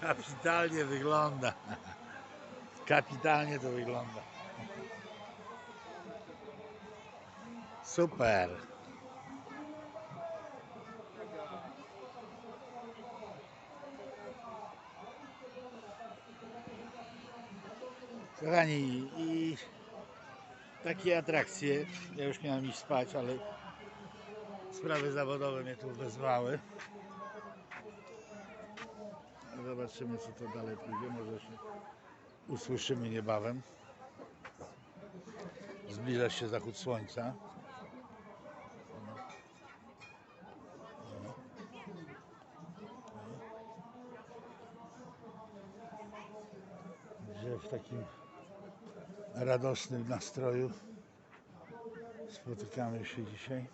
Kapitalnie wygląda. Kapitalnie to wygląda. Super. Kochani, i takie atrakcje. Ja już miałem iść spać, ale sprawy zawodowe mnie tu wezwały. Zobaczymy, co to dalej pójdzie. Może się usłyszymy niebawem. Zbliża się zachód słońca. Że w takim radosnym nastroju spotykamy się dzisiaj.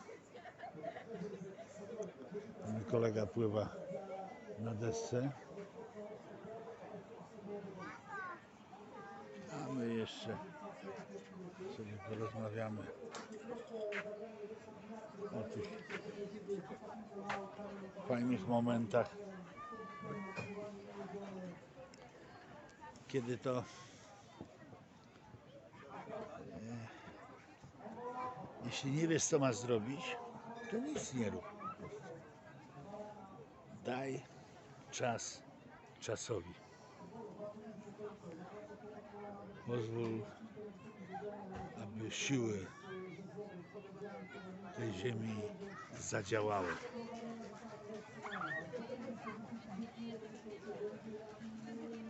Mój kolega pływa na desce. A my jeszcze sobie porozmawiamy o tych fajnych momentach, kiedy to e, jeśli nie wiesz co masz zrobić, to nic nie rób. Daj czas czasowi. Pozwól, aby siły tej ziemi zadziałały.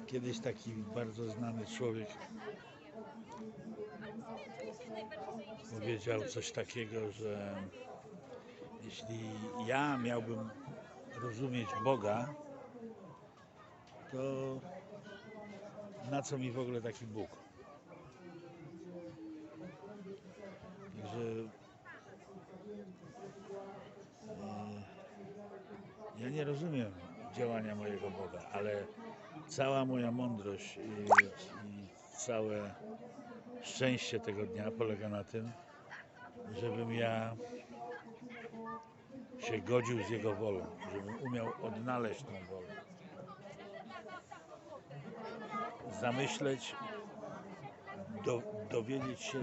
Kiedyś taki bardzo znany człowiek powiedział coś takiego, że jeśli ja miałbym rozumieć Boga, to na co mi w ogóle taki Bóg? Także e, ja nie rozumiem działania mojego Boga, ale cała moja mądrość i, i całe szczęście tego dnia polega na tym, żebym ja się godził z Jego wolą, żebym umiał odnaleźć tą wolę. Zamyśleć, do, dowiedzieć się,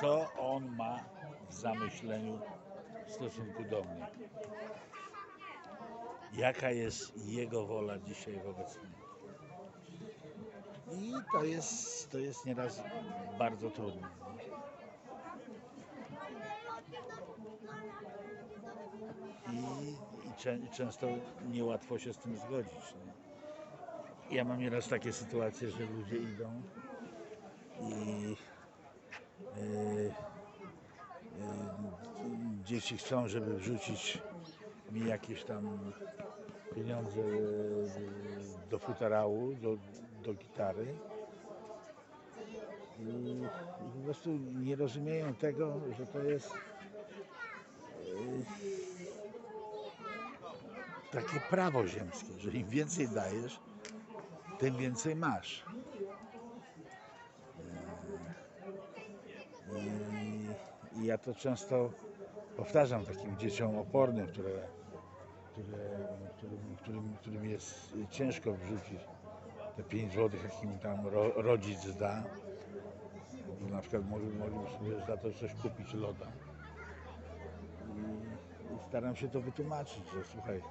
co On ma w zamyśleniu w stosunku do mnie. Jaka jest Jego wola dzisiaj wobec mnie. I to jest, to jest nieraz bardzo trudne. I, i, czę, i często niełatwo się z tym zgodzić. Ja mam nieraz takie sytuacje, że ludzie idą i e, e, dzieci chcą, żeby wrzucić mi jakieś tam pieniądze e, do futarału, do, do gitary. I, po prostu nie rozumieją tego, że to jest takie prawo ziemskie, że im więcej dajesz, tym więcej masz. E, I, ja to często powtarzam takim dzieciom opornym, które, które, którym, którym, którym jest ciężko wrzucić te 5 zł, jakim tam ro, rodzic da. Na przykład mogli, mogli sobie za to coś kupić loda. I, I staram się to wytłumaczyć, że słuchaj,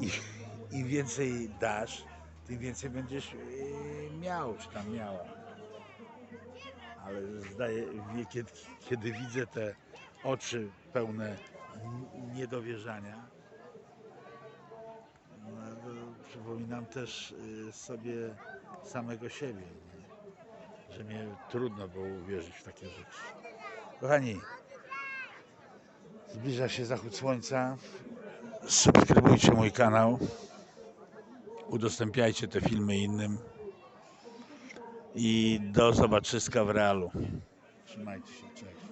i, im więcej dasz, tym więcej będziesz yy, miał, czy tam miała. Ale zdaje, kiedy, kiedy widzę te oczy pełne niedowierzania, no, przypominam też y, sobie samego siebie, nie? że mnie trudno było uwierzyć w takie rzeczy. Kochani, zbliża się zachód słońca. Subskrybujcie mój kanał. Udostępniajcie te filmy innym. I do zobaczyska w realu. Trzymajcie się, cześć.